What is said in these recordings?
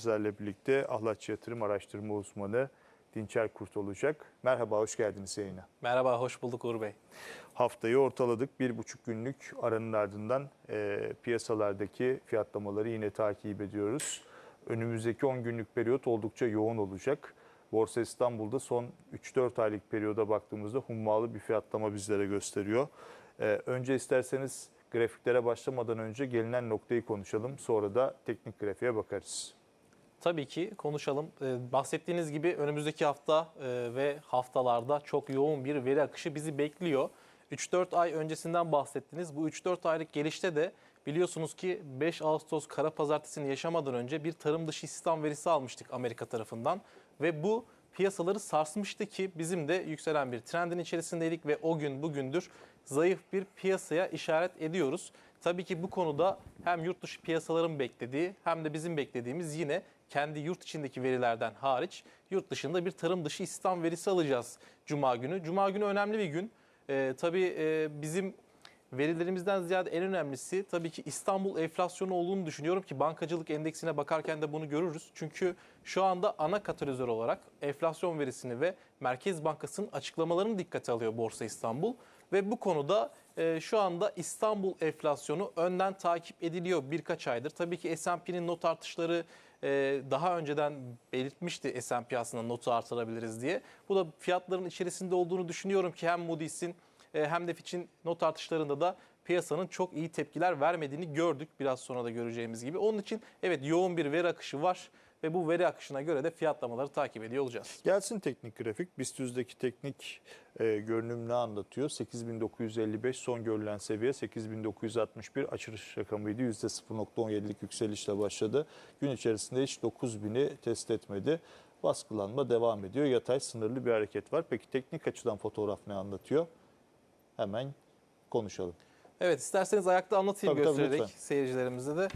bizlerle birlikte Ahlatçı Yatırım Araştırma Uzmanı Dinçer Kurt olacak. Merhaba, hoş geldiniz yayına. Merhaba, hoş bulduk Uğur Bey. Haftayı ortaladık. Bir buçuk günlük aranın ardından e, piyasalardaki fiyatlamaları yine takip ediyoruz. Önümüzdeki 10 günlük periyot oldukça yoğun olacak. Borsa İstanbul'da son 3-4 aylık periyoda baktığımızda hummalı bir fiyatlama bizlere gösteriyor. E, önce isterseniz grafiklere başlamadan önce gelinen noktayı konuşalım. Sonra da teknik grafiğe bakarız. Tabii ki konuşalım. Ee, bahsettiğiniz gibi önümüzdeki hafta e, ve haftalarda çok yoğun bir veri akışı bizi bekliyor. 3-4 ay öncesinden bahsettiniz. Bu 3-4 aylık gelişte de biliyorsunuz ki 5 Ağustos kara pazartesini yaşamadan önce bir tarım dışı istihdam verisi almıştık Amerika tarafından. Ve bu piyasaları sarsmıştı ki bizim de yükselen bir trendin içerisindeydik ve o gün bugündür zayıf bir piyasaya işaret ediyoruz. Tabii ki bu konuda hem yurt dışı piyasaların beklediği hem de bizim beklediğimiz yine kendi yurt içindeki verilerden hariç yurt dışında bir tarım dışı istihdam verisi alacağız Cuma günü. Cuma günü önemli bir gün. Ee, tabii e, bizim verilerimizden ziyade en önemlisi tabii ki İstanbul enflasyonu olduğunu düşünüyorum ki bankacılık endeksine bakarken de bunu görürüz. Çünkü şu anda ana katalizör olarak enflasyon verisini ve Merkez Bankası'nın açıklamalarını dikkate alıyor Borsa İstanbul. Ve bu konuda e, şu anda İstanbul enflasyonu önden takip ediliyor birkaç aydır. Tabii ki S&P'nin not artışları e, daha önceden belirtmişti S&P aslında notu artırabiliriz diye. Bu da fiyatların içerisinde olduğunu düşünüyorum ki hem Moody's'in e, hem de Fitch'in not artışlarında da piyasanın çok iyi tepkiler vermediğini gördük. Biraz sonra da göreceğimiz gibi. Onun için evet yoğun bir veri akışı var ve bu veri akışına göre de fiyatlamaları takip ediyor olacağız. Gelsin teknik grafik. BIST yüzdeki teknik e, görünüm ne anlatıyor? 8955 son görülen seviye 8961 açılış rakamıydı. %0.17'lik yükselişle başladı. Gün içerisinde hiç 9000'i test etmedi. Baskılanma devam ediyor. Yatay sınırlı bir hareket var. Peki teknik açıdan fotoğraf ne anlatıyor? Hemen konuşalım. Evet isterseniz ayakta anlatayım Tabii, tabii, göstererek lütfen. seyircilerimize de.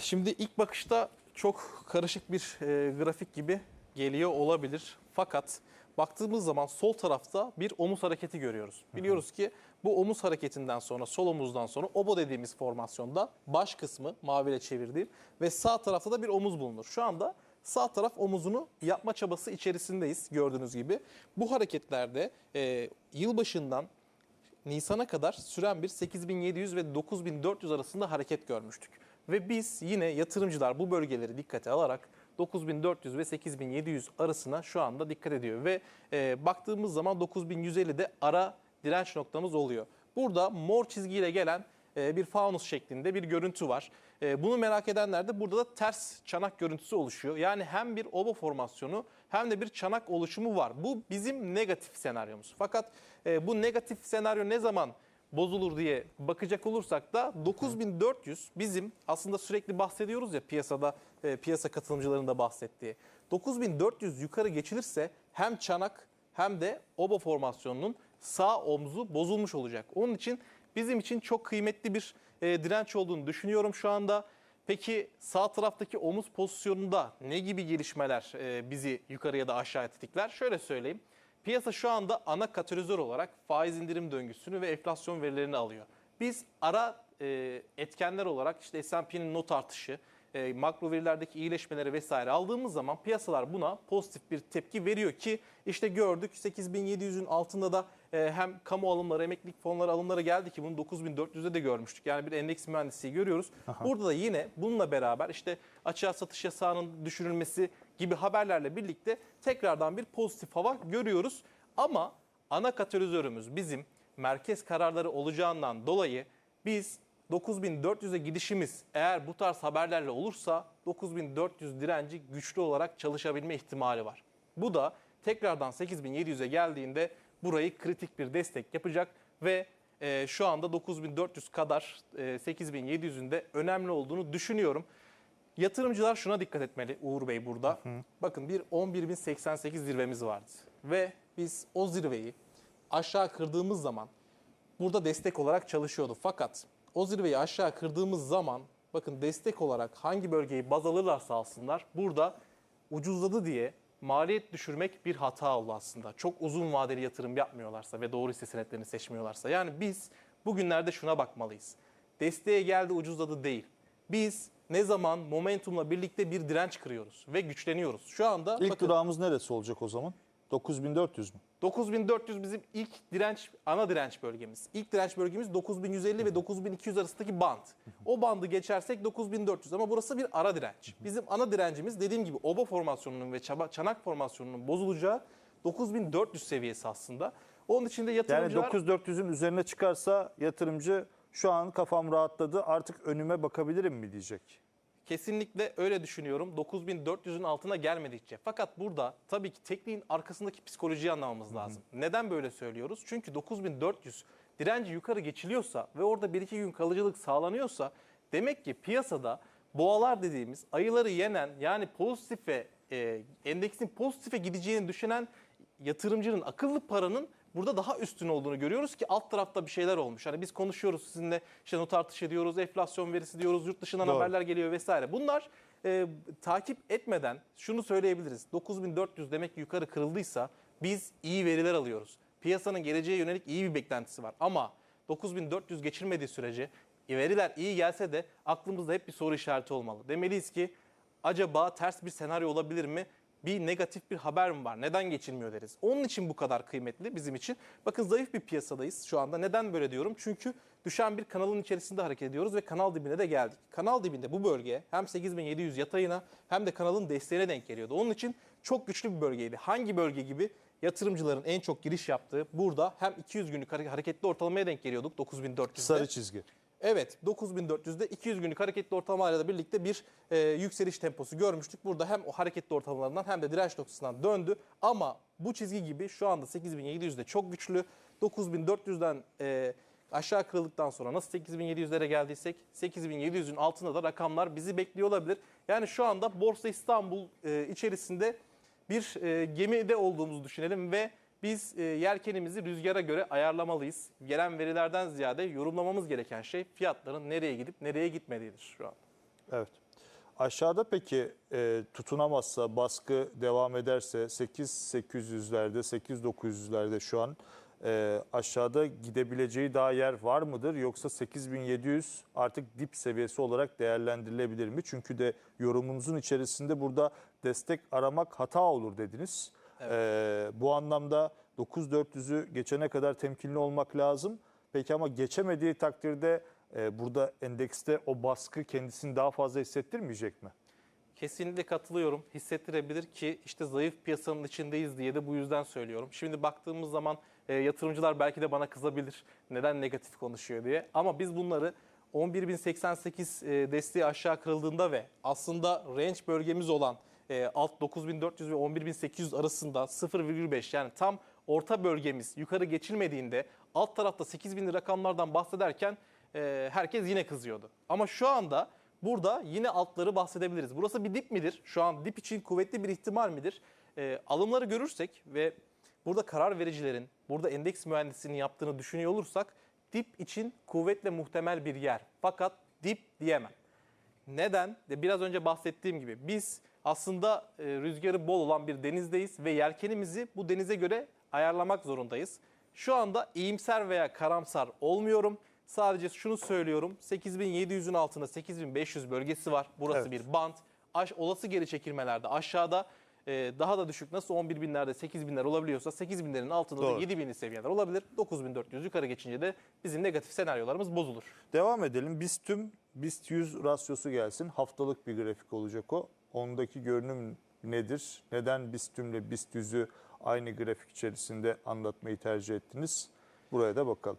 Şimdi ilk bakışta çok karışık bir e, grafik gibi geliyor olabilir. Fakat baktığımız zaman sol tarafta bir omuz hareketi görüyoruz. Biliyoruz ki bu omuz hareketinden sonra sol omuzdan sonra obo dediğimiz formasyonda baş kısmı maviyle çevirdiğim ve sağ tarafta da bir omuz bulunur. Şu anda sağ taraf omuzunu yapma çabası içerisindeyiz gördüğünüz gibi. Bu hareketlerde e, yılbaşından Nisan'a kadar süren bir 8700 ve 9400 arasında hareket görmüştük. Ve biz yine yatırımcılar bu bölgeleri dikkate alarak 9400 ve 8700 arasına şu anda dikkat ediyor. Ve e, baktığımız zaman 9150'de ara direnç noktamız oluyor. Burada mor çizgiyle gelen e, bir faunus şeklinde bir görüntü var. E, Bunu merak edenler de burada da ters çanak görüntüsü oluşuyor. Yani hem bir obo formasyonu hem de bir çanak oluşumu var. Bu bizim negatif senaryomuz. Fakat e, bu negatif senaryo ne zaman bozulur diye bakacak olursak da 9400 bizim aslında sürekli bahsediyoruz ya piyasada e, piyasa katılımcılarının da bahsettiği. 9400 yukarı geçilirse hem çanak hem de obo formasyonunun sağ omzu bozulmuş olacak. Onun için bizim için çok kıymetli bir e, direnç olduğunu düşünüyorum şu anda. Peki sağ taraftaki omuz pozisyonunda ne gibi gelişmeler e, bizi yukarı ya da aşağı tetikler? Şöyle söyleyeyim. Piyasa şu anda ana katalizör olarak faiz indirim döngüsünü ve enflasyon verilerini alıyor. Biz ara e, etkenler olarak işte S&P'nin not artışı, e, makro verilerdeki iyileşmeleri vesaire aldığımız zaman piyasalar buna pozitif bir tepki veriyor ki işte gördük 8700'ün altında da e, hem kamu alımları, emeklilik fonları alımları geldi ki bunu 9400'de de görmüştük. Yani bir endeks mühendisliği görüyoruz. Burada da yine bununla beraber işte açığa satış yasağının düşürülmesi gibi haberlerle birlikte tekrardan bir pozitif hava görüyoruz. Ama ana katalizörümüz bizim merkez kararları olacağından dolayı biz 9400'e gidişimiz eğer bu tarz haberlerle olursa 9400 direnci güçlü olarak çalışabilme ihtimali var. Bu da tekrardan 8700'e geldiğinde burayı kritik bir destek yapacak ve e, şu anda 9400 kadar e, 8700'ün de önemli olduğunu düşünüyorum. Yatırımcılar şuna dikkat etmeli Uğur Bey burada. Bakın bir 11.088 zirvemiz vardı ve biz o zirveyi aşağı kırdığımız zaman burada destek olarak çalışıyordu. Fakat o zirveyi aşağı kırdığımız zaman bakın destek olarak hangi bölgeyi baz alırlarsa alsınlar burada ucuzladı diye maliyet düşürmek bir hata oldu aslında. Çok uzun vadeli yatırım yapmıyorlarsa ve doğru hisse senetlerini seçmiyorlarsa. Yani biz bugünlerde şuna bakmalıyız. Desteğe geldi ucuzladı değil. Biz Ne zaman momentumla birlikte bir direnç kırıyoruz ve güçleniyoruz. Şu anda İlk bakın, durağımız neresi olacak o zaman? 9400 mü? 9400 bizim ilk direnç, ana direnç bölgemiz. İlk direnç bölgemiz 9150 ve 9200 arasındaki band. O bandı geçersek 9400 ama burası bir ara direnç. Bizim ana direncimiz dediğim gibi oba formasyonunun ve çaba, çanak formasyonunun bozulacağı 9400 seviyesi aslında. Onun için de Yani yatırımcılar... 9400'ün üzerine çıkarsa yatırımcı şu an kafam rahatladı artık önüme bakabilirim mi diyecek. Kesinlikle öyle düşünüyorum. 9400'ün altına gelmedikçe. Fakat burada tabii ki tekniğin arkasındaki psikolojiyi anlamamız lazım. Neden böyle söylüyoruz? Çünkü 9400 direnci yukarı geçiliyorsa ve orada 1-2 gün kalıcılık sağlanıyorsa demek ki piyasada boğalar dediğimiz ayıları yenen yani pozitife e, endeksin pozitife gideceğini düşünen yatırımcının akıllı paranın burada daha üstün olduğunu görüyoruz ki alt tarafta bir şeyler olmuş. Hani biz konuşuyoruz sizinle işte not artışı diyoruz, enflasyon verisi diyoruz, yurt dışından Doğru. haberler geliyor vesaire. Bunlar e, takip etmeden şunu söyleyebiliriz. 9400 demek ki yukarı kırıldıysa biz iyi veriler alıyoruz. Piyasanın geleceğe yönelik iyi bir beklentisi var. Ama 9400 geçilmediği sürece e, veriler iyi gelse de aklımızda hep bir soru işareti olmalı. Demeliyiz ki acaba ters bir senaryo olabilir mi? Bir negatif bir haber mi var? Neden geçilmiyor deriz. Onun için bu kadar kıymetli bizim için. Bakın zayıf bir piyasadayız şu anda. Neden böyle diyorum? Çünkü düşen bir kanalın içerisinde hareket ediyoruz ve kanal dibine de geldik. Kanal dibinde bu bölge hem 8700 yatayına hem de kanalın desteğine denk geliyordu. Onun için çok güçlü bir bölgeydi. Hangi bölge gibi? Yatırımcıların en çok giriş yaptığı burada hem 200 günlük hare- hareketli ortalamaya denk geliyorduk 9400'de. Sarı çizgi. Evet 9400'de 200 günlük hareketli ortalamalarla birlikte bir e, yükseliş temposu görmüştük. Burada hem o hareketli ortalamalarından hem de direnç noktasından döndü. Ama bu çizgi gibi şu anda 8700'de çok güçlü. 9400'den e, aşağı kırıldıktan sonra nasıl 8700'lere geldiysek 8700'ün altında da rakamlar bizi bekliyor olabilir. Yani şu anda Borsa İstanbul e, içerisinde bir e, gemide olduğumuzu düşünelim ve biz e, yelkenimizi rüzgara göre ayarlamalıyız. Gelen verilerden ziyade yorumlamamız gereken şey fiyatların nereye gidip nereye gitmediğidir şu an. Evet. Aşağıda peki e, tutunamazsa, baskı devam ederse 8800'lerde, 8900'lerde şu an e, aşağıda gidebileceği daha yer var mıdır? Yoksa 8700 artık dip seviyesi olarak değerlendirilebilir mi? Çünkü de yorumunuzun içerisinde burada destek aramak hata olur dediniz. E, bu anlamda 9400'ü geçene kadar temkinli olmak lazım. Peki ama geçemediği takdirde e, burada endekste o baskı kendisini daha fazla hissettirmeyecek mi? Kesinlikle katılıyorum. Hissettirebilir ki işte zayıf piyasanın içindeyiz diye de bu yüzden söylüyorum. Şimdi baktığımız zaman e, yatırımcılar belki de bana kızabilir. Neden negatif konuşuyor diye. Ama biz bunları 11.088 e, desteği aşağı kırıldığında ve aslında range bölgemiz olan e, alt 9400 ve 11.800 arasında 0,5 yani tam orta bölgemiz yukarı geçilmediğinde alt tarafta 8000'li rakamlardan bahsederken e, herkes yine kızıyordu. Ama şu anda burada yine altları bahsedebiliriz. Burası bir dip midir? Şu an dip için kuvvetli bir ihtimal midir? E, alımları görürsek ve burada karar vericilerin, burada endeks mühendisinin yaptığını düşünüyor olursak dip için kuvvetle muhtemel bir yer. Fakat dip diyemem. Neden? De biraz önce bahsettiğim gibi biz aslında e, rüzgarı bol olan bir denizdeyiz ve yelkenimizi bu denize göre ayarlamak zorundayız. Şu anda iyimser veya karamsar olmuyorum. Sadece şunu söylüyorum. 8700'ün altında 8500 bölgesi var. Burası Evet. bir bant. Aş, olası geri çekilmelerde aşağıda e, daha da düşük nasıl 11 binlerde 8 binler olabiliyorsa 8 binlerin altında Doğru. da 7 binli seviyeler olabilir. 9400 yukarı geçince de bizim negatif senaryolarımız bozulur. Devam edelim. BIST tüm BIST 100 rasyosu gelsin. Haftalık bir grafik olacak o. Ondaki görünüm nedir? Neden BIST tümle BIST 100'ü aynı grafik içerisinde anlatmayı tercih ettiniz? Buraya da bakalım.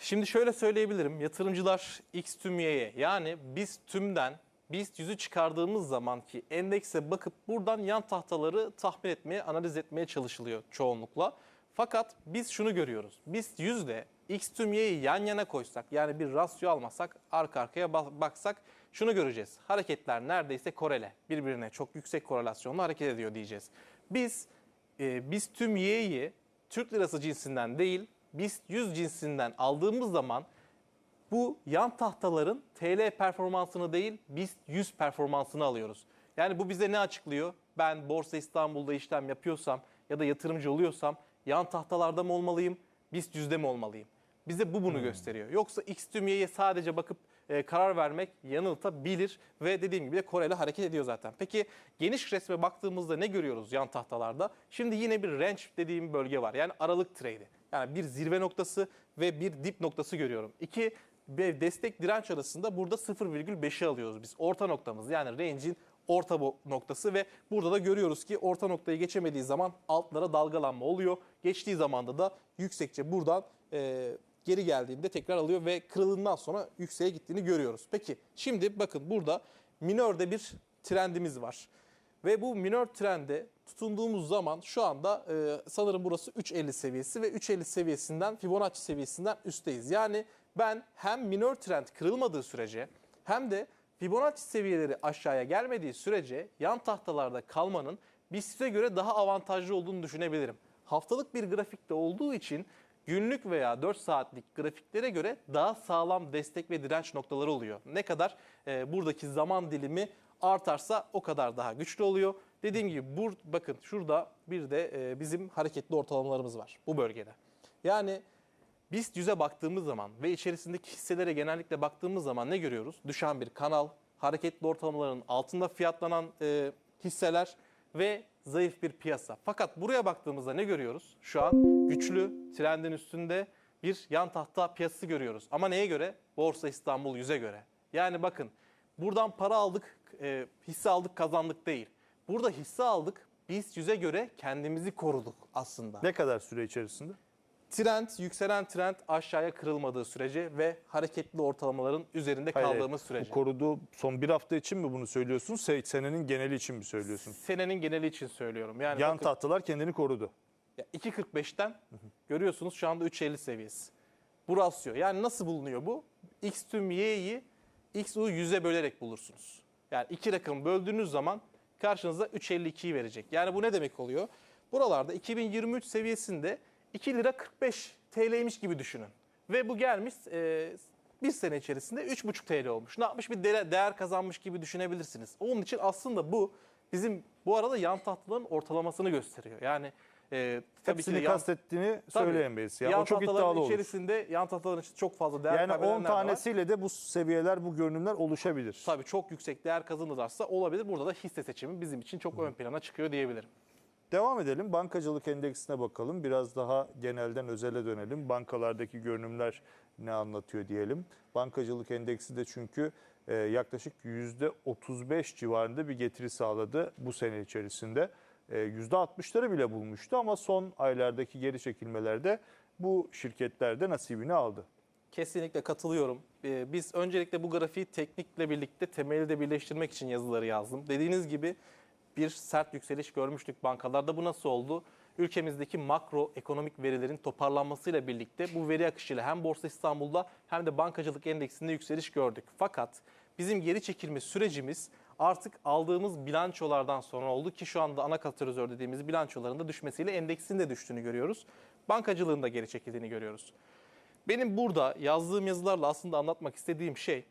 Şimdi şöyle söyleyebilirim. Yatırımcılar X tüm Y'ye yani biz tümden BIST 100'ü çıkardığımız zaman ki endekse bakıp buradan yan tahtaları tahmin etmeye, analiz etmeye çalışılıyor çoğunlukla. Fakat biz şunu görüyoruz. 100 ile X tüm yan yana koysak yani bir rasyo almasak arka arkaya ba- baksak şunu göreceğiz. Hareketler neredeyse korele. Birbirine çok yüksek korelasyonla hareket ediyor diyeceğiz. Biz e, BIST tüm Y'yi Türk lirası cinsinden değil BIST 100 cinsinden aldığımız zaman bu yan tahtaların TL performansını değil BIST 100 performansını alıyoruz. Yani bu bize ne açıklıyor? Ben Borsa İstanbul'da işlem yapıyorsam ya da yatırımcı oluyorsam yan tahtalarda mı olmalıyım, BIST 100'de mi olmalıyım? Bize bu bunu gösteriyor. Yoksa X tüm Y'ye sadece bakıp e, karar vermek yanıltabilir ve dediğim gibi de Kore ile hareket ediyor zaten. Peki geniş resme baktığımızda ne görüyoruz yan tahtalarda? Şimdi yine bir range dediğim bölge var. Yani aralık trade. Yani bir zirve noktası ve bir dip noktası görüyorum. İki destek direnç arasında burada 0,5'i alıyoruz biz. Orta noktamız yani range'in orta noktası ve burada da görüyoruz ki orta noktayı geçemediği zaman altlara dalgalanma oluyor. Geçtiği zamanda da yüksekçe buradan e, geri geldiğinde tekrar alıyor ve kırılımdan sonra yükseğe gittiğini görüyoruz. Peki şimdi bakın burada minörde bir trendimiz var. Ve bu minör trende tutunduğumuz zaman şu anda e, sanırım burası 3.50 seviyesi ve 3.50 seviyesinden Fibonacci seviyesinden üstteyiz. Yani ben hem minör trend kırılmadığı sürece hem de Fibonacci seviyeleri aşağıya gelmediği sürece yan tahtalarda kalmanın BIST'e göre daha avantajlı olduğunu düşünebilirim. Haftalık bir grafikte olduğu için günlük veya 4 saatlik grafiklere göre daha sağlam destek ve direnç noktaları oluyor. Ne kadar e, buradaki zaman dilimi artarsa o kadar daha güçlü oluyor. Dediğim gibi bur, bakın şurada bir de e, bizim hareketli ortalamalarımız var bu bölgede. Yani BIST 100'e baktığımız zaman ve içerisindeki hisselere genellikle baktığımız zaman ne görüyoruz? Düşen bir kanal, hareketli ortalamaların altında fiyatlanan e, hisseler ve zayıf bir piyasa. Fakat buraya baktığımızda ne görüyoruz? Şu an güçlü, trendin üstünde bir yan tahta piyasası görüyoruz. Ama neye göre? Borsa İstanbul 100'e göre. Yani bakın buradan para aldık, e, hisse aldık, kazandık değil. Burada hisse aldık, BIST 100'e göre kendimizi koruduk aslında Ne kadar süre içerisinde? Trend, yükselen trend aşağıya kırılmadığı sürece ve hareketli ortalamaların üzerinde Hayır, kaldığımız sürece. Bu koruduğu son bir hafta için mi bunu söylüyorsun? Se- Senenin geneli için mi söylüyorsun? Senenin geneli için söylüyorum. Yani Yan bakın, tahtalar kendini korudu. ya 2.45'ten görüyorsunuz şu anda 3.50 seviyesi. Bu rasyo. Yani nasıl bulunuyor bu? X tüm Y'yi X'u 100'e bölerek bulursunuz. Yani iki rakam böldüğünüz zaman karşınıza 3.52'yi verecek. Yani bu ne demek oluyor? Buralarda 2023 seviyesinde 2 lira 45 TL'ymiş gibi düşünün. Ve bu gelmiş e, bir sene içerisinde 3,5 TL olmuş. Ne yapmış? Bir değer, değer kazanmış gibi düşünebilirsiniz. Onun için aslında bu bizim bu arada yan tahtaların ortalamasını gösteriyor. Yani e, tabii ki Hepsini de yan, kastettiğini tabii, söyleyemeyiz. Yani yan o çok iddialı olur. içerisinde yan tahtaların içinde çok fazla değer Yani 10 kaybedenler de var. tanesiyle de bu seviyeler, bu görünümler oluşabilir. Tabii çok yüksek değer kazanırlarsa olabilir. Burada da hisse seçimi bizim için çok ön plana çıkıyor diyebilirim. Devam edelim. Bankacılık endeksine bakalım. Biraz daha genelden özele dönelim. Bankalardaki görünümler ne anlatıyor diyelim. Bankacılık endeksi de çünkü e, yaklaşık %35 civarında bir getiri sağladı bu sene içerisinde. E, %60'ları bile bulmuştu ama son aylardaki geri çekilmelerde bu şirketlerde nasibini aldı. Kesinlikle katılıyorum. Ee, Biz öncelikle bu grafiği teknikle birlikte temeli de birleştirmek için yazıları yazdım. Dediğiniz gibi bir sert yükseliş görmüştük bankalarda. Bu nasıl oldu? Ülkemizdeki makro ekonomik verilerin toparlanmasıyla birlikte bu veri akışıyla hem Borsa İstanbul'da hem de bankacılık endeksinde yükseliş gördük. Fakat bizim geri çekilme sürecimiz artık aldığımız bilançolardan sonra oldu ki şu anda ana katalizör dediğimiz bilançoların da düşmesiyle endeksin de düştüğünü görüyoruz. Bankacılığın da geri çekildiğini görüyoruz. Benim burada yazdığım yazılarla aslında anlatmak istediğim şey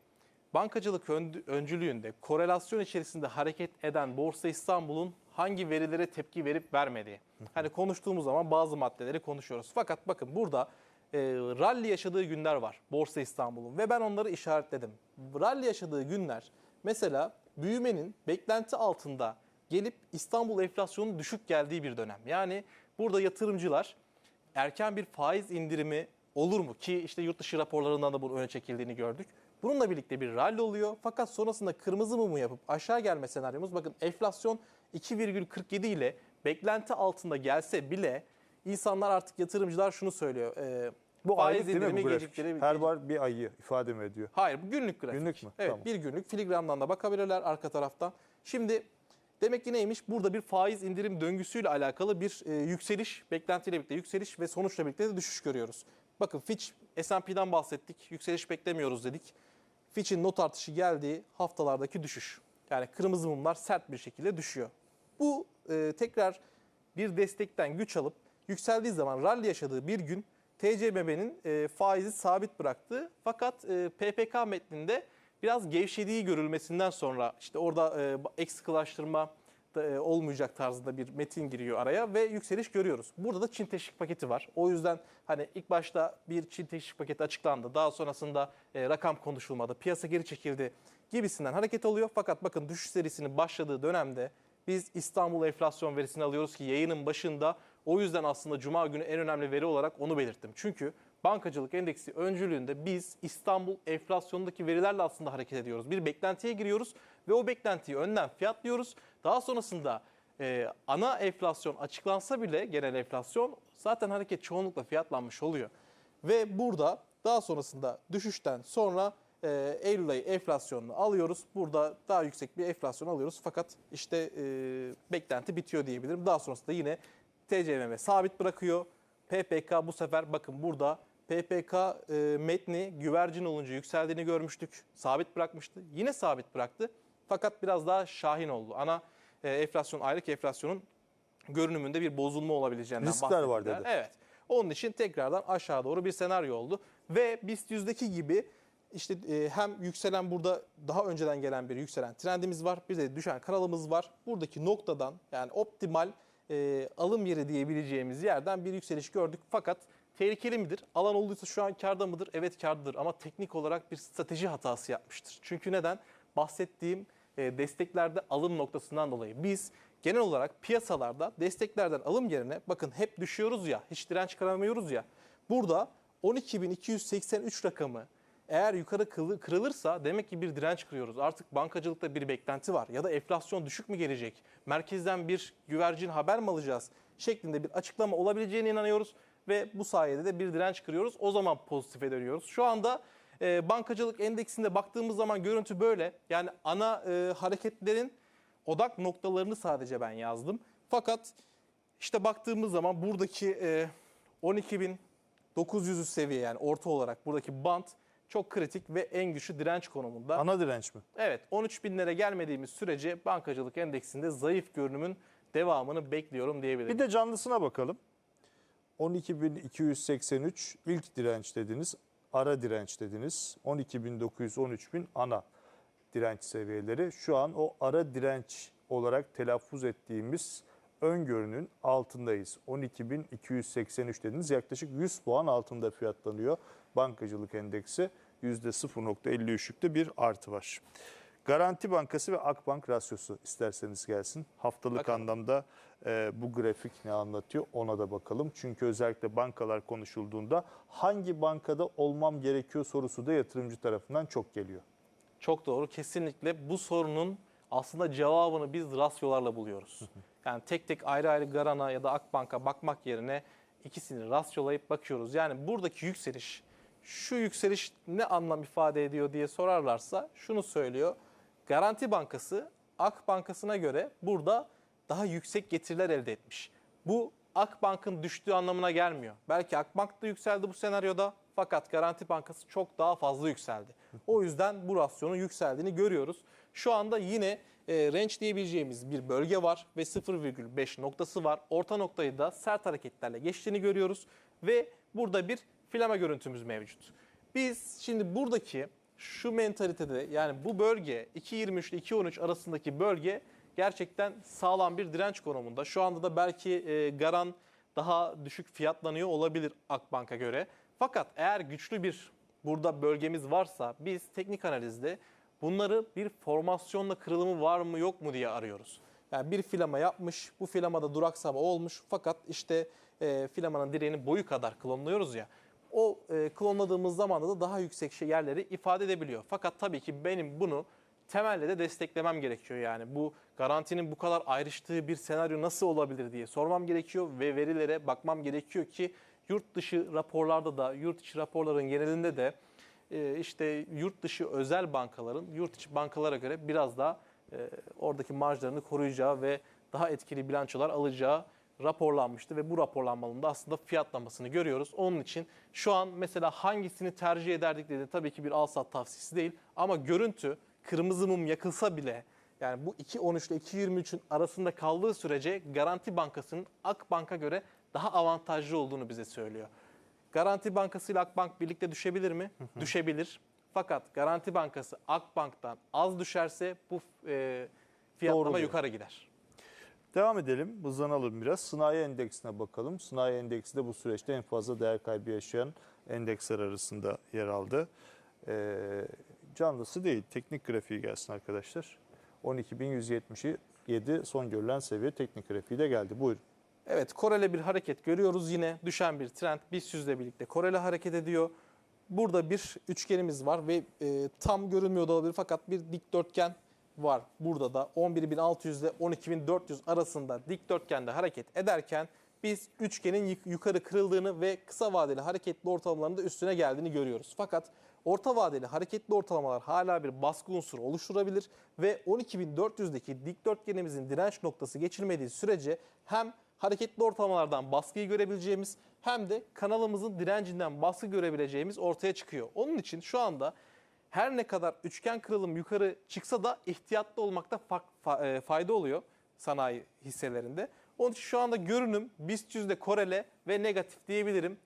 bankacılık ön- öncülüğünde korelasyon içerisinde hareket eden Borsa İstanbul'un hangi verilere tepki verip vermediği. Hani konuştuğumuz zaman bazı maddeleri konuşuyoruz. Fakat bakın burada e, rally yaşadığı günler var Borsa İstanbul'un ve ben onları işaretledim. Rally yaşadığı günler mesela büyümenin beklenti altında gelip İstanbul enflasyonunun düşük geldiği bir dönem. Yani burada yatırımcılar erken bir faiz indirimi olur mu? Ki işte yurt dışı raporlarından da bunun öne çekildiğini gördük. Bununla birlikte bir rally oluyor. Fakat sonrasında kırmızı mumu yapıp aşağı gelme senaryomuz. Bakın enflasyon 2,47 ile beklenti altında gelse bile insanlar artık yatırımcılar şunu söylüyor. e, Bu faiz aylık değil mi bu grafik? Her var bir ayı ifade mi ediyor? Hayır bu günlük grafik. Günlük mü? Evet Tamam. bir günlük filigramdan da bakabilirler arka taraftan. Şimdi demek ki neymiş? Burada bir faiz indirim döngüsüyle alakalı bir e, yükseliş, beklentiyle birlikte yükseliş ve sonuçla birlikte de düşüş görüyoruz. Bakın Fitch S&P'den bahsettik. Yükseliş beklemiyoruz dedik. Fitch'in not artışı geldiği haftalardaki düşüş. Yani kırmızı mumlar sert bir şekilde düşüyor. Bu e, tekrar bir destekten güç alıp yükseldiği zaman rally yaşadığı bir gün TCMB'nin e, faizi sabit bıraktığı fakat e, PPK metninde biraz gevşediği görülmesinden sonra işte orada e, ek e, olmayacak tarzında bir metin giriyor araya ve yükseliş görüyoruz. Burada da Çin teşvik paketi var. O yüzden hani ilk başta bir Çin teşvik paketi açıklandı. Daha sonrasında e, rakam konuşulmadı. Piyasa geri çekildi gibisinden hareket oluyor. Fakat bakın düşüş serisinin başladığı dönemde biz İstanbul enflasyon verisini alıyoruz ki yayının başında o yüzden aslında Cuma günü en önemli veri olarak onu belirttim. Çünkü bankacılık endeksi öncülüğünde biz İstanbul enflasyonundaki verilerle aslında hareket ediyoruz. Bir beklentiye giriyoruz ve o beklentiyi önden fiyatlıyoruz. Daha sonrasında e, ana enflasyon açıklansa bile genel enflasyon zaten hareket çoğunlukla fiyatlanmış oluyor. Ve burada daha sonrasında düşüşten sonra e, Eylül ayı enflasyonunu alıyoruz. Burada daha yüksek bir enflasyon alıyoruz. Fakat işte e, beklenti bitiyor diyebilirim. Daha sonrasında yine TCMM sabit bırakıyor. PPK bu sefer bakın burada PPK e, metni güvercin olunca yükseldiğini görmüştük. Sabit bırakmıştı. Yine sabit bıraktı. Fakat biraz daha şahin oldu. Ana e, enflasyon, aylık enflasyonun görünümünde bir bozulma olabileceğinden Riskler var bahsettiler. dedi. Evet. Onun için tekrardan aşağı doğru bir senaryo oldu. Ve BIST yüzdeki gibi işte e, hem yükselen burada daha önceden gelen bir yükselen trendimiz var. Bir de düşen kanalımız var. Buradaki noktadan yani optimal e, alım yeri diyebileceğimiz yerden bir yükseliş gördük. Fakat tehlikeli midir? Alan olduysa şu an karda mıdır? Evet kardadır ama teknik olarak bir strateji hatası yapmıştır. Çünkü neden? Bahsettiğim desteklerde alım noktasından dolayı biz genel olarak piyasalarda desteklerden alım yerine bakın hep düşüyoruz ya hiç direnç çıkaramıyoruz ya. Burada 12.283 rakamı eğer yukarı kırılırsa demek ki bir direnç kırıyoruz. Artık bankacılıkta bir beklenti var ya da enflasyon düşük mü gelecek? Merkezden bir güvercin haber mi alacağız? Şeklinde bir açıklama olabileceğine inanıyoruz ve bu sayede de bir direnç kırıyoruz. O zaman pozitife dönüyoruz. Şu anda e, bankacılık endeksinde baktığımız zaman görüntü böyle. Yani ana e, hareketlerin odak noktalarını sadece ben yazdım. Fakat işte baktığımız zaman buradaki e, 12.900 seviye yani orta olarak buradaki band çok kritik ve en güçlü direnç konumunda. Ana direnç mi? Evet 13 binlere gelmediğimiz sürece bankacılık endeksinde zayıf görünümün devamını bekliyorum diyebilirim. Bir de canlısına bakalım. 12.283 ilk direnç dediniz. Ara direnç dediniz. 12.913 ana direnç seviyeleri. Şu an o ara direnç olarak telaffuz ettiğimiz öngörünün altındayız. 12.283 dediniz. Yaklaşık 100 puan altında fiyatlanıyor bankacılık endeksi. %0.53'lükte bir artı var. Garanti Bankası ve Akbank rasyosu isterseniz gelsin. Haftalık Bakalım. anlamda e, bu grafik ne anlatıyor ona da bakalım. Çünkü özellikle bankalar konuşulduğunda hangi bankada olmam gerekiyor sorusu da yatırımcı tarafından çok geliyor. Çok doğru. Kesinlikle bu sorunun aslında cevabını biz rasyolarla buluyoruz. Yani tek tek ayrı ayrı Garana ya da Akbank'a bakmak yerine ikisini rasyolayıp bakıyoruz. Yani buradaki yükseliş, şu yükseliş ne anlam ifade ediyor diye sorarlarsa şunu söylüyor. Garanti Bankası Ak Bankası'na göre burada daha yüksek getiriler elde etmiş. Bu Akbank'ın düştüğü anlamına gelmiyor. Belki Akbank da yükseldi bu senaryoda fakat Garanti Bankası çok daha fazla yükseldi. O yüzden bu rasyonun yükseldiğini görüyoruz. Şu anda yine e, range diyebileceğimiz bir bölge var ve 0,5 noktası var. Orta noktayı da sert hareketlerle geçtiğini görüyoruz ve burada bir flama görüntümüz mevcut. Biz şimdi buradaki şu mentalitede yani bu bölge 2.23 ile 2.13 arasındaki bölge gerçekten sağlam bir direnç konumunda. Şu anda da belki e, Garan daha düşük fiyatlanıyor olabilir Akbank'a göre. Fakat eğer güçlü bir burada bölgemiz varsa biz teknik analizde bunları bir formasyonla kırılımı var mı yok mu diye arıyoruz. Yani bir filama yapmış, bu filamada duraksama olmuş fakat işte e, filamanın direğinin boyu kadar klonluyoruz ya. O e, klonladığımız zaman da daha yüksek yerleri ifade edebiliyor. Fakat tabii ki benim bunu temelde de desteklemem gerekiyor. Yani bu garantinin bu kadar ayrıştığı bir senaryo nasıl olabilir diye sormam gerekiyor ve verilere bakmam gerekiyor ki yurt dışı raporlarda da, yurt içi raporların genelinde de e, işte yurt dışı özel bankaların yurt içi bankalara göre biraz daha e, oradaki marjlarını koruyacağı ve daha etkili bilançolar alacağı raporlanmıştı ve bu raporlanmanın da aslında fiyatlamasını görüyoruz. Onun için şu an mesela hangisini tercih ederdik dedi tabii ki bir al sat tavsiyesi değil ama görüntü kırmızı mum yakılsa bile yani bu 2.13 ile 2.23'ün arasında kaldığı sürece Garanti Bankası'nın Akbank'a göre daha avantajlı olduğunu bize söylüyor. Garanti Bankası ile Akbank birlikte düşebilir mi? Düşebilir. Fakat Garanti Bankası Akbank'tan az düşerse bu e, fiyatlama yukarı gider. Devam edelim, hızlanalım biraz. Sınai endeksine bakalım. Sınai endeksi de bu süreçte en fazla değer kaybı yaşayan endeksler arasında yer aldı. Ee, canlısı değil, teknik grafiği gelsin arkadaşlar. 12.177 son görülen seviye teknik grafiği de geldi. Buyurun. Evet Koreli bir hareket görüyoruz yine düşen bir trend BIST yüzle birlikte Koreli hareket ediyor. Burada bir üçgenimiz var ve e, tam görünmüyor da olabilir fakat bir dikdörtgen var. Burada da 11.600 ile 12.400 arasında dikdörtgende hareket ederken biz üçgenin yuk- yukarı kırıldığını ve kısa vadeli hareketli ortalamaların da üstüne geldiğini görüyoruz. Fakat orta vadeli hareketli ortalamalar hala bir baskı unsuru oluşturabilir ve 12.400'deki dikdörtgenimizin direnç noktası geçilmediği sürece hem hareketli ortalamalardan baskıyı görebileceğimiz hem de kanalımızın direncinden baskı görebileceğimiz ortaya çıkıyor. Onun için şu anda her ne kadar üçgen kırılım yukarı çıksa da ihtiyatlı olmakta fa- fa- e, fayda oluyor sanayi hisselerinde. Onun için şu anda görünüm BIST yüzde korele ve negatif diyebilirim.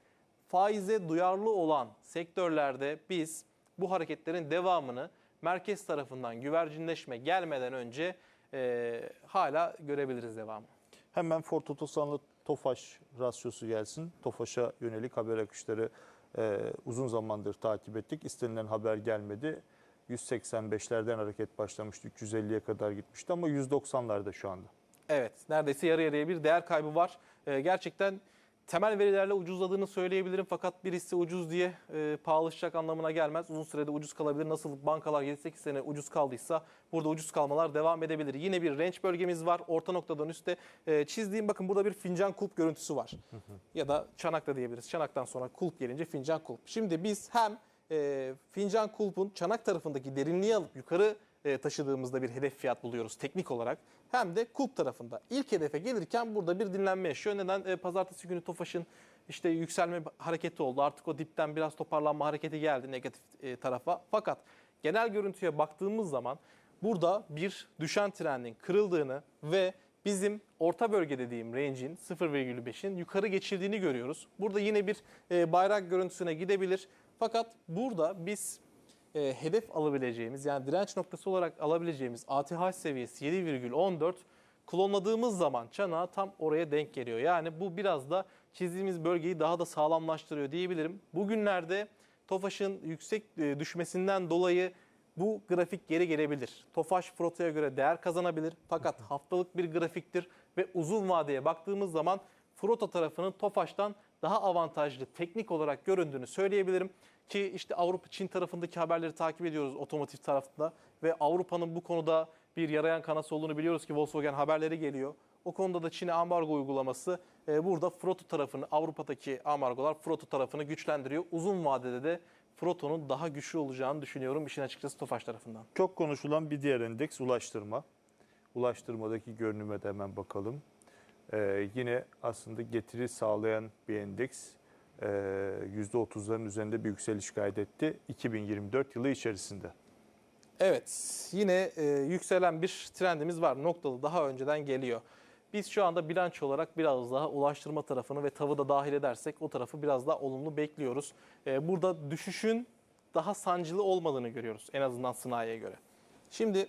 Faize duyarlı olan sektörlerde biz bu hareketlerin devamını merkez tarafından güvercinleşme gelmeden önce e, hala görebiliriz devamı. Hemen Ford Tofaş rasyosu gelsin. Tofaş'a yönelik haber akışları e, uzun zamandır takip ettik. İstenilen haber gelmedi. 185'lerden hareket başlamıştı. 350'ye kadar gitmişti ama 190'larda şu anda. Evet, neredeyse yarı yarıya bir değer kaybı var. Ee, gerçekten temel verilerle ucuzladığını söyleyebilirim fakat bir hisse ucuz diye e, pahalaşacak anlamına gelmez. Uzun sürede ucuz kalabilir. Nasıl bankalar 7-8 sene ucuz kaldıysa burada ucuz kalmalar devam edebilir. Yine bir range bölgemiz var. Orta noktadan üstte e, çizdiğim bakın burada bir fincan kulp görüntüsü var. ya da çanak da diyebiliriz. Çanaktan sonra kulp gelince fincan kulp. Şimdi biz hem e, fincan kulpun çanak tarafındaki derinliği alıp yukarı e, taşıdığımızda bir hedef fiyat buluyoruz teknik olarak. Hem de kulp tarafında. İlk hedefe gelirken burada bir dinlenme yaşıyor. Neden? E, pazartesi günü Tofaş'ın işte yükselme hareketi oldu. Artık o dipten biraz toparlanma hareketi geldi negatif e, tarafa. Fakat genel görüntüye baktığımız zaman burada bir düşen trendin kırıldığını ve bizim orta bölge dediğim range'in 0,5'in yukarı geçildiğini görüyoruz. Burada yine bir bayrak görüntüsüne gidebilir. Fakat burada biz e, hedef alabileceğimiz yani direnç noktası olarak alabileceğimiz ATH seviyesi 7,14 klonladığımız zaman çanağı tam oraya denk geliyor. Yani bu biraz da çizdiğimiz bölgeyi daha da sağlamlaştırıyor diyebilirim. Bugünlerde Tofaş'ın yüksek e, düşmesinden dolayı bu grafik geri gelebilir. Tofaş Frota'ya göre değer kazanabilir fakat haftalık bir grafiktir ve uzun vadeye baktığımız zaman Frota tarafının Tofaş'tan daha avantajlı teknik olarak göründüğünü söyleyebilirim. Ki işte Avrupa Çin tarafındaki haberleri takip ediyoruz otomotiv tarafında ve Avrupa'nın bu konuda bir yarayan kanası olduğunu biliyoruz ki Volkswagen haberleri geliyor. O konuda da Çin'e ambargo uygulaması e, burada Frotto tarafını Avrupa'daki ambargolar Frotto tarafını güçlendiriyor. Uzun vadede de Frotto'nun daha güçlü olacağını düşünüyorum işin açıkçası Tofaş tarafından. Çok konuşulan bir diğer endeks ulaştırma. Ulaştırmadaki görünüme de hemen bakalım. Ee, yine aslında getiri sağlayan bir endeks. Ee, %30'ların üzerinde bir yükseliş kaydetti 2024 yılı içerisinde. Evet, yine e, yükselen bir trendimiz var. Noktalı daha önceden geliyor. Biz şu anda bilanço olarak biraz daha ulaştırma tarafını ve tavı da dahil edersek o tarafı biraz daha olumlu bekliyoruz. E, burada düşüşün daha sancılı olmadığını görüyoruz en azından sanayiye göre. Şimdi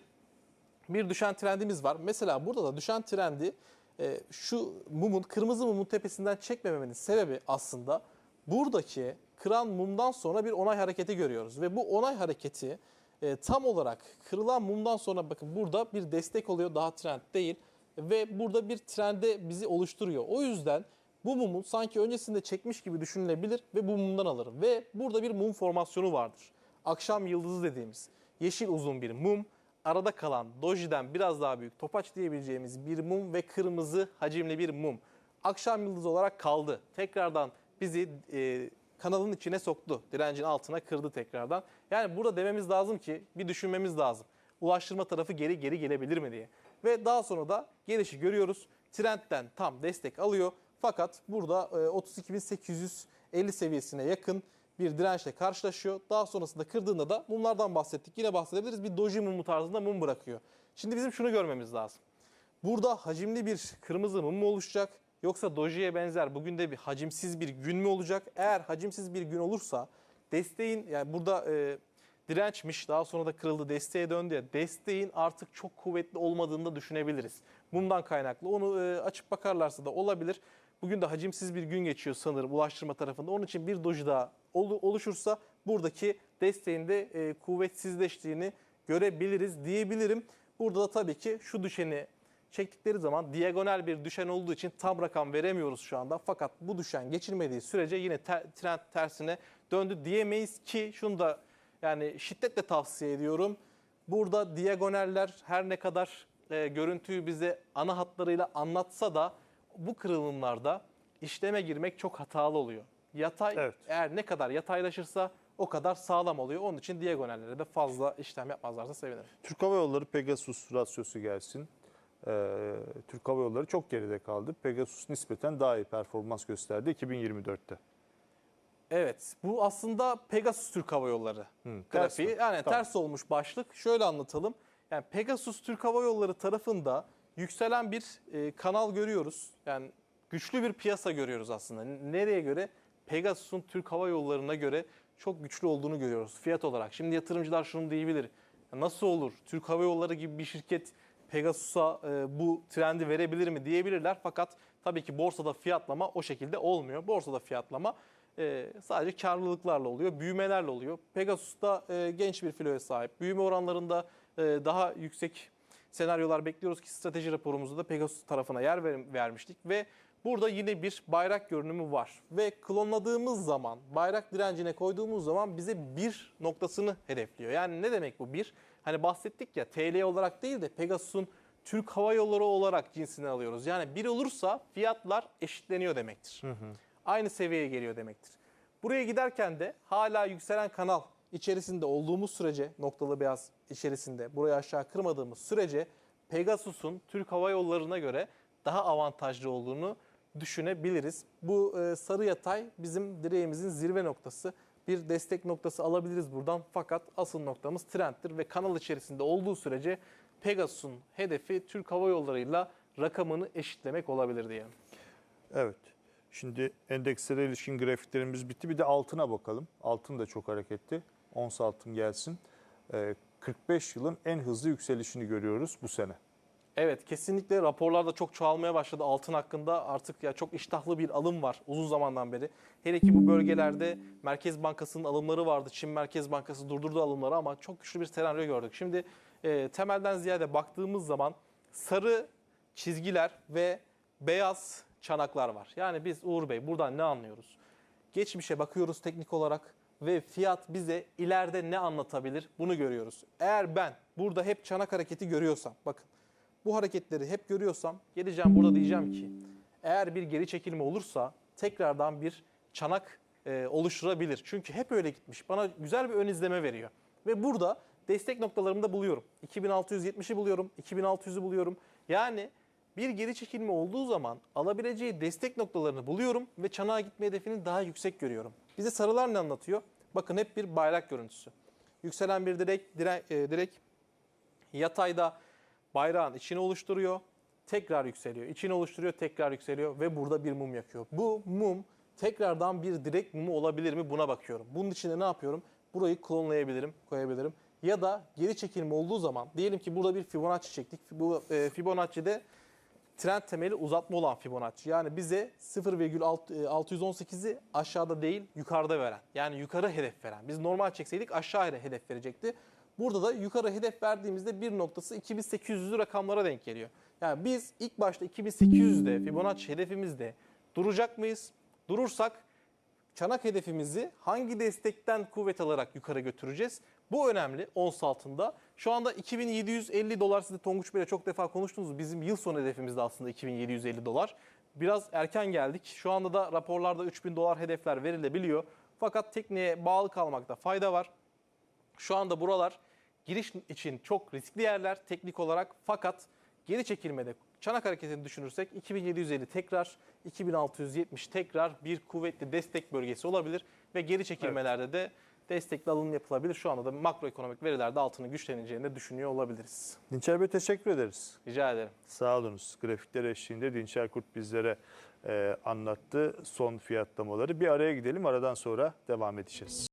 bir düşen trendimiz var. Mesela burada da düşen trendi e, şu mumun, kırmızı mumun tepesinden çekmememenin sebebi aslında buradaki kıran mumdan sonra bir onay hareketi görüyoruz. Ve bu onay hareketi e, tam olarak kırılan mumdan sonra bakın burada bir destek oluyor daha trend değil. Ve burada bir trende bizi oluşturuyor. O yüzden bu mumun sanki öncesinde çekmiş gibi düşünülebilir ve bu mumdan alırım. Ve burada bir mum formasyonu vardır. Akşam yıldızı dediğimiz yeşil uzun bir mum arada kalan dojiden biraz daha büyük topaç diyebileceğimiz bir mum ve kırmızı hacimli bir mum. Akşam yıldızı olarak kaldı. Tekrardan bizi e, kanalın içine soktu. Direncin altına kırdı tekrardan. Yani burada dememiz lazım ki bir düşünmemiz lazım. Ulaştırma tarafı geri geri gelebilir mi diye. Ve daha sonra da gelişi görüyoruz. Trendten tam destek alıyor. Fakat burada e, 32.850 seviyesine yakın bir dirençle karşılaşıyor. Daha sonrasında kırdığında da mumlardan bahsettik. Yine bahsedebiliriz. Bir doji mumu tarzında mum bırakıyor. Şimdi bizim şunu görmemiz lazım. Burada hacimli bir kırmızı mum mu oluşacak? Yoksa dojiye benzer bugün de bir hacimsiz bir gün mü olacak? Eğer hacimsiz bir gün olursa desteğin yani burada e, dirençmiş daha sonra da kırıldı desteğe döndü ya desteğin artık çok kuvvetli olmadığını da düşünebiliriz. Bundan kaynaklı onu e, açıp bakarlarsa da olabilir. Bugün de hacimsiz bir gün geçiyor sanırım ulaştırma tarafında. Onun için bir doji daha oluşursa buradaki desteğin de e, kuvvetsizleştiğini görebiliriz diyebilirim. Burada da tabii ki şu düşeni çektikleri zaman diagonal bir düşen olduğu için tam rakam veremiyoruz şu anda. Fakat bu düşen geçilmediği sürece yine ter- trend tersine döndü diyemeyiz ki şunu da yani şiddetle tavsiye ediyorum. Burada diagonaller her ne kadar e, görüntüyü bize ana hatlarıyla anlatsa da bu kırılımlarda işleme girmek çok hatalı oluyor. Yatay Evet. eğer ne kadar yataylaşırsa o kadar sağlam oluyor. Onun için diagonallere de fazla işlem yapmazlarsa sevinirim. Türk Hava Yolları Pegasus rasyosu gelsin. Ee, Türk Hava Yolları çok geride kaldı. Pegasus nispeten daha iyi performans gösterdi 2024'te. Evet, bu aslında Pegasus Türk Hava Yolları Hı, ters grafiği. mi? Yani Tamam. ters olmuş başlık. Şöyle anlatalım. Yani Pegasus Türk Hava Yolları tarafında yükselen bir e, kanal görüyoruz. Yani güçlü bir piyasa görüyoruz aslında. Nereye göre? Pegasus'un Türk Hava Yolları'na göre çok güçlü olduğunu görüyoruz fiyat olarak. Şimdi yatırımcılar şunu diyebilir. Nasıl olur? Türk Hava Yolları gibi bir şirket Pegasus'a e, bu trendi verebilir mi diyebilirler. Fakat tabii ki borsada fiyatlama o şekilde olmuyor. Borsada fiyatlama e, sadece karlılıklarla oluyor, büyümelerle oluyor. Pegasus da e, genç bir filoya sahip. Büyüme oranlarında e, daha yüksek senaryolar bekliyoruz ki strateji raporumuzda da Pegasus tarafına yer ver- vermiştik ve burada yine bir bayrak görünümü var ve klonladığımız zaman bayrak direncine koyduğumuz zaman bize bir noktasını hedefliyor. Yani ne demek bu bir? Hani bahsettik ya TL olarak değil de Pegasus'un Türk Hava Yolları olarak cinsini alıyoruz. Yani bir olursa fiyatlar eşitleniyor demektir. Aynı seviyeye geliyor demektir. Buraya giderken de hala yükselen kanal içerisinde olduğumuz sürece noktalı beyaz içerisinde burayı aşağı kırmadığımız sürece Pegasus'un Türk Hava Yolları'na göre daha avantajlı olduğunu düşünebiliriz. Bu e, sarı yatay bizim direğimizin zirve noktası. Bir destek noktası alabiliriz buradan fakat asıl noktamız trendtir ve kanal içerisinde olduğu sürece Pegasus'un hedefi Türk Hava Yolları'yla rakamını eşitlemek olabilir diyelim. Evet. Şimdi endekslere ilişkin grafiklerimiz bitti. Bir de altına bakalım. Altın da çok hareketli. Ons altın gelsin. Ee, 45 yılın en hızlı yükselişini görüyoruz bu sene. Evet kesinlikle raporlarda çok çoğalmaya başladı altın hakkında artık ya çok iştahlı bir alım var uzun zamandan beri. Hele ki bu bölgelerde Merkez Bankası'nın alımları vardı. Çin Merkez Bankası durdurdu alımları ama çok güçlü bir senaryo gördük. Şimdi e, temelden ziyade baktığımız zaman sarı çizgiler ve beyaz çanaklar var. Yani biz Uğur Bey buradan ne anlıyoruz? Geçmişe bakıyoruz teknik olarak ve fiyat bize ileride ne anlatabilir bunu görüyoruz. Eğer ben burada hep çanak hareketi görüyorsam bakın bu hareketleri hep görüyorsam geleceğim burada diyeceğim ki eğer bir geri çekilme olursa tekrardan bir çanak e, oluşturabilir. Çünkü hep öyle gitmiş. Bana güzel bir ön izleme veriyor. Ve burada destek noktalarımı da buluyorum. 2670'i buluyorum, 2600'ü buluyorum. Yani bir geri çekilme olduğu zaman alabileceği destek noktalarını buluyorum ve çanağa gitme hedefini daha yüksek görüyorum. Bize sarılar ne anlatıyor? Bakın hep bir bayrak görüntüsü. Yükselen bir direk, direk, e, direk yatayda bayrağın içini oluşturuyor. Tekrar yükseliyor. İçini oluşturuyor, tekrar yükseliyor ve burada bir mum yakıyor. Bu mum tekrardan bir direk mumu olabilir mi buna bakıyorum. Bunun için de ne yapıyorum? Burayı klonlayabilirim, koyabilirim. Ya da geri çekilme olduğu zaman diyelim ki burada bir Fibonacci çektik. Bu e, Fibonacci'de trend temeli uzatma olan Fibonacci. Yani bize 0,618'i aşağıda değil yukarıda veren. Yani yukarı hedef veren. Biz normal çekseydik aşağı hedef verecekti. Burada da yukarı hedef verdiğimizde bir noktası 2800'lü rakamlara denk geliyor. Yani biz ilk başta 2800'de Fibonacci hedefimizde duracak mıyız? Durursak çanak hedefimizi hangi destekten kuvvet alarak yukarı götüreceğiz? Bu önemli ons altında. Şu anda 2750 dolar siz de Tonguç Bey'le çok defa konuştunuz. Bizim yıl sonu hedefimiz de aslında 2750 dolar. Biraz erken geldik. Şu anda da raporlarda 3000 dolar hedefler verilebiliyor. Fakat tekniğe bağlı kalmakta fayda var. Şu anda buralar giriş için çok riskli yerler teknik olarak fakat geri çekilmede çanak hareketini düşünürsek 2750 tekrar 2670 tekrar bir kuvvetli destek bölgesi olabilir ve geri çekilmelerde de destekli alım yapılabilir. Şu anda da makroekonomik verilerde altının güçleneceğini de düşünüyor olabiliriz. Dinçer Bey teşekkür ederiz. Rica ederim. Sağ olunuz. Grafikler eşliğinde Dinçer Kurt bizlere e, anlattı son fiyatlamaları. Bir araya gidelim. Aradan sonra devam edeceğiz.